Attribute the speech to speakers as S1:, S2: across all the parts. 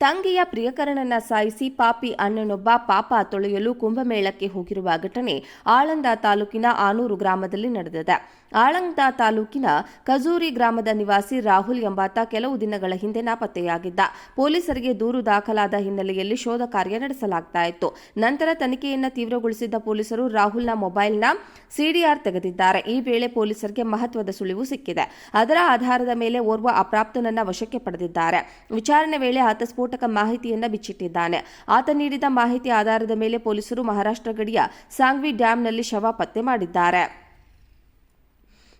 S1: ತಂಗಿಯ ಪ್ರಿಯಕರನನ್ನ ಸಾಯಿಸಿ ಪಾಪಿ ಅಣ್ಣನೊಬ್ಬ ಪಾಪ ತೊಳೆಯಲು ಕುಂಭಮೇಳಕ್ಕೆ ಹೋಗಿರುವ ಘಟನೆ ಆಳಂದ ತಾಲೂಕಿನ ಆನೂರು ಗ್ರಾಮದಲ್ಲಿ ನಡೆದಿದೆ. ಆಳಂದ ತಾಲೂಕಿನ ಕಜೂರಿ ಗ್ರಾಮದ ನಿವಾಸಿ ರಾಹುಲ್ ಎಂಬಾತ ಕೆಲವು ದಿನಗಳ ಹಿಂದೆ ನಾಪತ್ತೆಯಾಗಿದ್ದ. ಪೊಲೀಸರಿಗೆ ದೂರು ದಾಖಲಾದ ಹಿನ್ನೆಲೆಯಲ್ಲಿ ಶೋಧ ಕಾರ್ಯ ನಡೆಸಲಾಗ್ತಾ ಇತ್ತು. ನಂತರ ತನಿಖೆಯನ್ನು ತೀವ್ರಗೊಳಿಸಿದ್ದ ಪೊಲೀಸರು ರಾಹುಲ್ನ ಮೊಬೈಲ್ನ ಸಿಡಿಆರ್ ತೆಗೆದಿದ್ದಾರೆ. ಈ ವೇಳೆ ಪೊಲೀಸರಿಗೆ ಮಹತ್ವದ ಸುಳಿವು ಸಿಕ್ಕಿದೆ. ಅದರ ಆಧಾರದ ಮೇಲೆ ಓರ್ವ ಅಪ್ರಾಪ್ತನನ್ನ ವಶಕ್ಕೆ ಪಡೆದಿದ್ದಾರೆ. ವಿಚಾರಣೆ ವೇಳೆ ಆತ ಸ್ಫೋಟಕ ಮಾಹಿತಿಯನ್ನು ಬಿಚ್ಚಿಟ್ಟಿದ್ದಾನೆ. ಆತ ನೀಡಿದ ಮಾಹಿತಿ ಆಧಾರದ ಮೇಲೆ ಪೊಲೀಸರು ಮಹಾರಾಷ್ಟ್ರ ಗಡಿಯ ಸಾಂಗ್ವಿ ಡ್ಯಾಂನಲ್ಲಿ ಶವ ಪತ್ತೆ ಮಾಡಿದ್ದಾರೆ.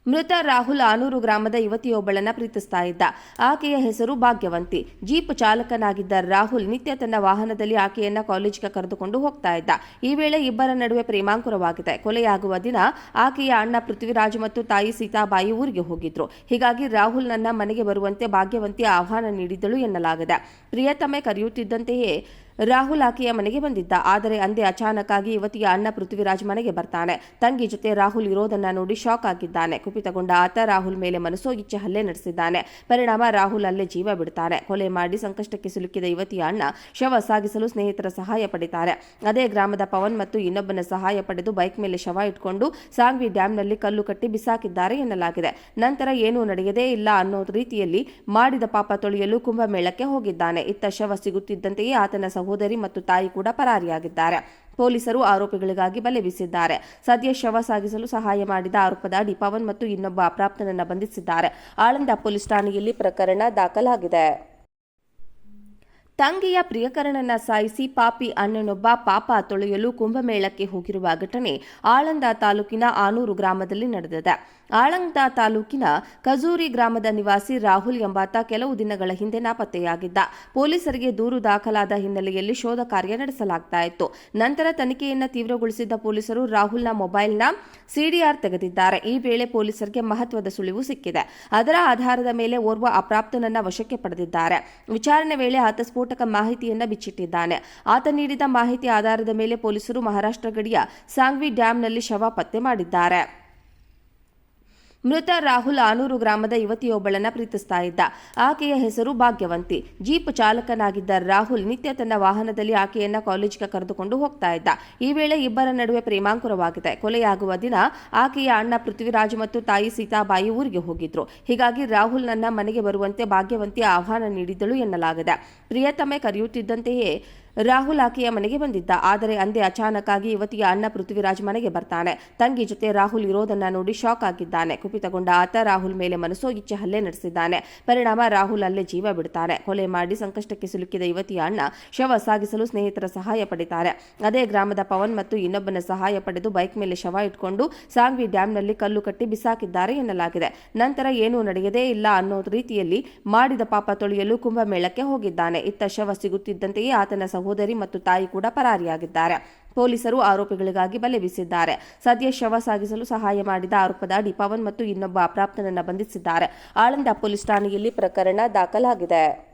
S1: ಮೃತ ರಾಹುಲ್ ಆನೂರು ಗ್ರಾಮದ ಯುವತಿಯೊಬ್ಬಳನ್ನ ಪ್ರೀತಿಸ್ತಾ ಇದ್ದ. ಆಕೆಯ ಹೆಸರು ಭಾಗ್ಯವಂತಿ. ಜೀಪ್ ಚಾಲಕನಾಗಿದ್ದ ರಾಹುಲ್ ನಿತ್ಯ ತನ್ನ ವಾಹನದಲ್ಲಿ ಆಕೆಯನ್ನ ಕಾಲೇಜಿಗೆ ಕರೆದುಕೊಂಡು ಹೋಗ್ತಾ ಇದ್ದ. ಈ ವೇಳೆ ಇಬ್ಬರ ನಡುವೆ ಪ್ರೇಮಾಂಕುರವಾಗಿದೆ ಕೊಲೆಯಾಗುವ ದಿನ ಆಕೆಯ ಅಣ್ಣ ಪೃಥ್ವಿರಾಜ್ ಮತ್ತು ತಾಯಿ ಸೀತಾಬಾಯಿ ಊರಿಗೆ ಹೋಗಿದ್ರು. ಹೀಗಾಗಿ ರಾಹುಲ್ ನನ್ನ ಮನೆಗೆ ಬರುವಂತೆ ಭಾಗ್ಯವಂತಿ ಆಹ್ವಾನ ನೀಡಿದ್ದಳು ಎನ್ನಲಾಗಿದೆ. ಪ್ರಿಯತಮೆ ಕರೆಯುತ್ತಿದ್ದಂತೆಯೇ ರಾಹುಲ್ ಆಕೆಯ ಮನೆಗೆ ಬಂದಿದ್ದ. ಆದರೆ ಅಂದೇ ಅಚಾನಕ್ಕಾಗಿ ಯುವತಿಯ ಅಣ್ಣ ಪೃಥ್ವಿರಾಜ್ ಮನೆಗೆ ಬರ್ತಾನೆ. ತಂಗಿ ಜೊತೆ ರಾಹುಲ್ ಇರೋದನ್ನ ನೋಡಿ ಶಾಕ್ ಆಗಿದ್ದಾನೆ. ಕುಪಿತಗೊಂಡ ಆತ ರಾಹುಲ್ ಮೇಲೆ ಮನಸೋ ಹಲ್ಲೆ ನಡೆಸಿದ್ದಾನೆ. ಪರಿಣಾಮ ರಾಹುಲ್ ಅಲ್ಲೇ ಜೀವ ಬಿಡ್ತಾನೆ. ಕೊಲೆ ಮಾಡಿ ಸಂಕಷ್ಟಕ್ಕೆ ಸಿಲುಕಿದ ಯುವತಿಯ ಅಣ್ಣ ಶವ ಸಾಗಿಸಲು ಸ್ನೇಹಿತರ ಸಹಾಯ ಪಡಿತಾರೆ ಅದೇ ಗ್ರಾಮದ ಪವನ್ ಮತ್ತು ಇನ್ನೊಬ್ಬನ ಸಹಾಯ ಪಡೆದು ಬೈಕ್ ಮೇಲೆ ಶವ ಇಟ್ಕೊಂಡು ಸಾಂಗ್ವಿ ಡ್ಯಾಂನಲ್ಲಿ ಕಲ್ಲು ಕಟ್ಟಿ ಬಿಸಾಕಿದ್ದಾರೆ ಎನ್ನಲಾಗಿದೆ. ನಂತರ ಏನೂ ನಡೆಯದೇ ಇಲ್ಲ ಅನ್ನೋ ರೀತಿಯಲ್ಲಿ ಮಾಡಿದ ಪಾಪ ತೊಳೆಯಲು ಕುಂಭಮೇಳಕ್ಕೆ ಹೋಗಿದ್ದಾನೆ. ಇತ್ತ ಶವ ಸಿಗುತ್ತಿದ್ದಂತೆಯೇ ಆತನ ಸಹೋದರಿ ಮತ್ತು ತಾಯಿ ಕೂಡ ಪರಾರಿಯಾಗಿದ್ದಾರೆ. ಪೊಲೀಸರು ಆರೋಪಿಗಳಿಗಾಗಿ ಬಲೆ ಬೀಸಿದ್ದಾರೆ. ಸದ್ಯ ಶವ ಸಾಗಿಸಲು ಸಹಾಯ ಮಾಡಿದ ಆರೋಪದಡಿ ಪವನ್ ಮತ್ತು ಇನ್ನೊಬ್ಬ ಅಪ್ರಾಪ್ತನನ್ನು ಬಂಧಿಸಿದ್ದಾರೆ. ಆಳಂದ ಪೊಲೀಸ್ ಠಾಣೆಯಲ್ಲಿ ಪ್ರಕರಣ ದಾಖಲಾಗಿದೆ. ತಂಗಿಯ ಪ್ರಿಯಕರನನ್ನ ಸಾಯಿಸಿ ಪಾಪಿ ಅಣ್ಣನೊಬ್ಬ ಪಾಪ ತೊಳೆಯಲು ಕುಂಭಮೇಳಕ್ಕೆ ಹೋಗಿರುವ ಘಟನೆ ಆಳಂದ ತಾಲೂಕಿನ ಆನೂರು ಗ್ರಾಮದಲ್ಲಿ ನಡೆದಿದೆ. ಆಳಂದ ತಾಲೂಕಿನ ಕಜೂರಿ ಗ್ರಾಮದ ನಿವಾಸಿ ರಾಹುಲ್ ಎಂಬಾತ ಕೆಲವು ದಿನಗಳ ಹಿಂದೆ ನಾಪತ್ತೆಯಾಗಿದ್ದ. ಪೊಲೀಸರಿಗೆ ದೂರು ದಾಖಲಾದ ಹಿನ್ನೆಲೆಯಲ್ಲಿ ಶೋಧ ಕಾರ್ಯ ನಡೆಸಲಾಗ್ತಾ ಇತ್ತು. ನಂತರ ತನಿಖೆಯನ್ನು ತೀವ್ರಗೊಳಿಸಿದ್ದ ಪೊಲೀಸರು ರಾಹುಲ್ನ ಮೊಬೈಲ್ನ ಸಿಡಿಆರ್ ತೆಗೆದಿದ್ದಾರೆ. ಈ ವೇಳೆ ಪೊಲೀಸರಿಗೆ ಮಹತ್ವದ ಸುಳಿವು ಸಿಕ್ಕಿದೆ. ಅದರ ಆಧಾರದ ಮೇಲೆ ಓರ್ವ ಅಪ್ರಾಪ್ತನನ್ನ ವಶಕ್ಕೆ ಪಡೆದಿದ್ದಾರೆ. ವಿಚಾರಣೆ ವೇಳೆ ಆತ ಸ್ಫೋಟಕ ಮಾಹಿತಿಯನ್ನ ಬಿಚ್ಚಿಟ್ಟಿದ್ದಾನೆ. ಆತ ನೀಡಿದ ಮಾಹಿತಿ ಆಧಾರದ ಮೇಲೆ ಪೊಲೀಸರು ಮಹಾರಾಷ್ಟ್ರ ಗಡಿಯ ಸಾಂಗ್ವಿ ಡ್ಯಾಂನಲ್ಲಿ ಶವ ಪತ್ತೆ ಮಾಡಿದ್ದಾರೆ. ಮೃತ ರಾಹುಲ್ ಆನೂರು ಗ್ರಾಮದ ಯುವತಿಯೊಬ್ಬಳನ್ನ ಪ್ರೀತಿಸ್ತಾ ಇದ್ದ. ಆಕೆಯ ಹೆಸರು ಭಾಗ್ಯವಂತಿ. ಜೀಪ್ ಚಾಲಕನಾಗಿದ್ದ ರಾಹುಲ್ ನಿತ್ಯ ತನ್ನ ವಾಹನದಲ್ಲಿ ಆಕೆಯನ್ನ ಕಾಲೇಜಿಗೆ ಕರೆದುಕೊಂಡು ಹೋಗ್ತಾ ಇದ್ದ. ಈ ವೇಳೆ ಇಬ್ಬರ ನಡುವೆ ಪ್ರೇಮಾಂಕುರವಾಗಿದೆ ಕೊಲೆಯಾಗುವ ದಿನ ಆಕೆಯ ಅಣ್ಣ ಪೃಥ್ವಿರಾಜ್ ಮತ್ತು ತಾಯಿ ಸೀತಾಬಾಯಿ ಊರಿಗೆ ಹೋಗಿದ್ರು. ಹೀಗಾಗಿ ರಾಹುಲ್ ನನ್ನ ಮನೆಗೆ ಬರುವಂತೆ ಭಾಗ್ಯವಂತಿ ಆಹ್ವಾನ ನೀಡಿದ್ದಳು ಎನ್ನಲಾಗಿದೆ. ಪ್ರಿಯತಮೆ ಕರೆಯುತ್ತಿದ್ದಂತೆಯೇ ರಾಹುಲ್ ಆಕೆಯ ಮನೆಗೆ ಬಂದಿದ್ದ. ಆದರೆ ಅಂದೇ ಅಚಾನಕ್ಕಾಗಿ ಯುವತಿಯ ಅಣ್ಣ ಪೃಥ್ವಿರಾಜ್ ಮನೆಗೆ ಬರ್ತಾನೆ. ತಂಗಿ ಜೊತೆ ರಾಹುಲ್ ಇರೋದನ್ನ ನೋಡಿ ಶಾಕ್ ಆಗಿದ್ದಾನೆ. ಕುಪಿತಗೊಂಡ ಆತ ರಾಹುಲ್ ಮೇಲೆ ಮನಸೋ ಇಚ್ಛೆ ಹಲ್ಲೆ ನಡೆಸಿದ್ದಾನೆ. ಪರಿಣಾಮ ರಾಹುಲ್ ಅಲ್ಲೇ ಜೀವ ಬಿಡ್ತಾನೆ. ಕೊಲೆ ಮಾಡಿ ಸಂಕಷ್ಟಕ್ಕೆ ಸಿಲುಕಿದ ಯುವತಿಯ ಅಣ್ಣ ಶವ ಸಾಗಿಸಲು ಸ್ನೇಹಿತರ ಸಹಾಯ ಪಡಿತಾರೆ. ಅದೇ ಗ್ರಾಮದ ಪವನ್ ಮತ್ತು ಇನ್ನೊಬ್ಬನ ಸಹಾಯ ಪಡೆದು ಬೈಕ್ ಮೇಲೆ ಶವ ಇಟ್ಕೊಂಡು ಸಾಂಗ್ವಿ ಡ್ಯಾಂನಲ್ಲಿ ಕಲ್ಲು ಕಟ್ಟಿ ಬಿಸಾಕಿದ್ದಾರೆ ಎನ್ನಲಾಗಿದೆ. ನಂತರ ಏನೂ ನಡೆಯದೇ ಇಲ್ಲ ಅನ್ನೋ ರೀತಿಯಲ್ಲಿ ಮಾಡಿದ ಪಾಪ ತೊಳೆಯಲು ಕುಂಭಮೇಳಕ್ಕೆ ಹೋಗಿದ್ದಾನೆ. ಇತ್ತ ಶವ ಸಿಗುತ್ತಿದ್ದಂತೆಯೇ ಆತನ ಸಹೋದರಿ ಮತ್ತು ತಾಯಿ ಕೂಡ ಪರಾರಿಯಾಗಿದ್ದಾರೆ. ಪೊಲೀಸರು ಆರೋಪಿಗಳಿಗಾಗಿ ಬಲೆ ಬೀಸಿದ್ದಾರೆ. ಸದ್ಯ ಶವ ಸಾಗಿಸಲು ಸಹಾಯ ಮಾಡಿದ ಆರೋಪದ ಪವನ್ ಮತ್ತು ಇನ್ನೊಬ್ಬ ಅಪ್ರಾಪ್ತನನ್ನು ಬಂಧಿಸಿದ್ದಾರೆ. ಆಳಂದ ಪೊಲೀಸ್ ಠಾಣೆಯಲ್ಲಿ ಪ್ರಕರಣ ದಾಖಲಾಗಿದೆ.